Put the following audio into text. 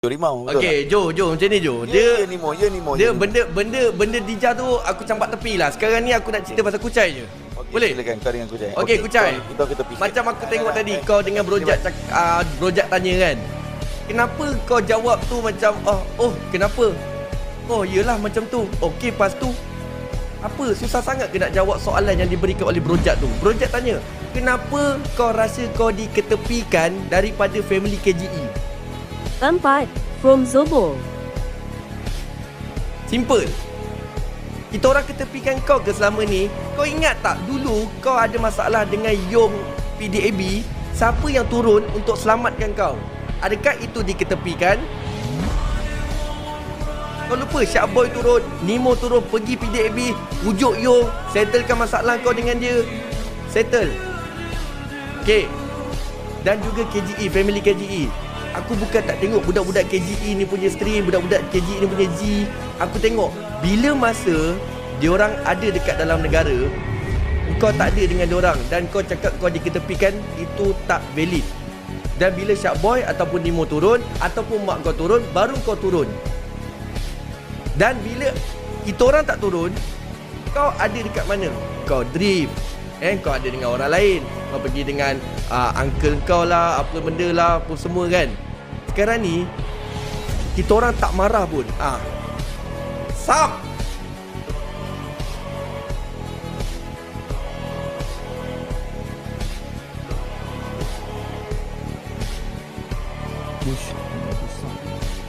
Rimau betul Okey, Jo, Jo macam ni Jo. Ya, Dia ya Nemo, ya Nemo. dia ya, Nemo. benda benda benda Dija tu aku campak tepi lah. Sekarang ni aku nak cerita pasal kucai je. Okey, Boleh? Silakan kau dengan Kucai. Okey, Kucai. Kita kita pisah. Macam aku tengok tadi kau dengan brojak cak, uh, brojak tanya kan. Kenapa kau jawab tu macam oh oh kenapa? Oh yelah macam tu. Okey lepas tu apa susah sangat ke nak jawab soalan yang diberikan oleh brojak tu? Brojak tanya, "Kenapa kau rasa kau diketepikan daripada family KGE?" Empat, from Zobo. Simple. Kita orang ketepikan kau ke selama ni Kau ingat tak dulu kau ada masalah dengan Yong PDAB Siapa yang turun untuk selamatkan kau? Adakah itu diketepikan? Kau lupa Syak Boy turun Nemo turun pergi PDAB Ujuk Yong Settlekan masalah kau dengan dia Settle Okay Dan juga KGE Family KGE Aku bukan tak tengok budak-budak KGE ni punya stream Budak-budak KGE ni punya G. Aku tengok Bila masa Diorang ada dekat dalam negara Kau tak ada dengan diorang Dan kau cakap kau diketepikan Itu tak valid. Dan bila Shark Boy ataupun Nemo turun Ataupun mak kau turun Baru kau turun. Dan bila Kita orang tak turun Kau ada dekat mana? Kau drift Eh, kau ada dengan orang lain. Kau pergi dengan uh, uncle kau lah Apa benda lah Apa semua kan sekarang ni kita orang tak marah pun. Ah. Ha. Sup. Push. Push.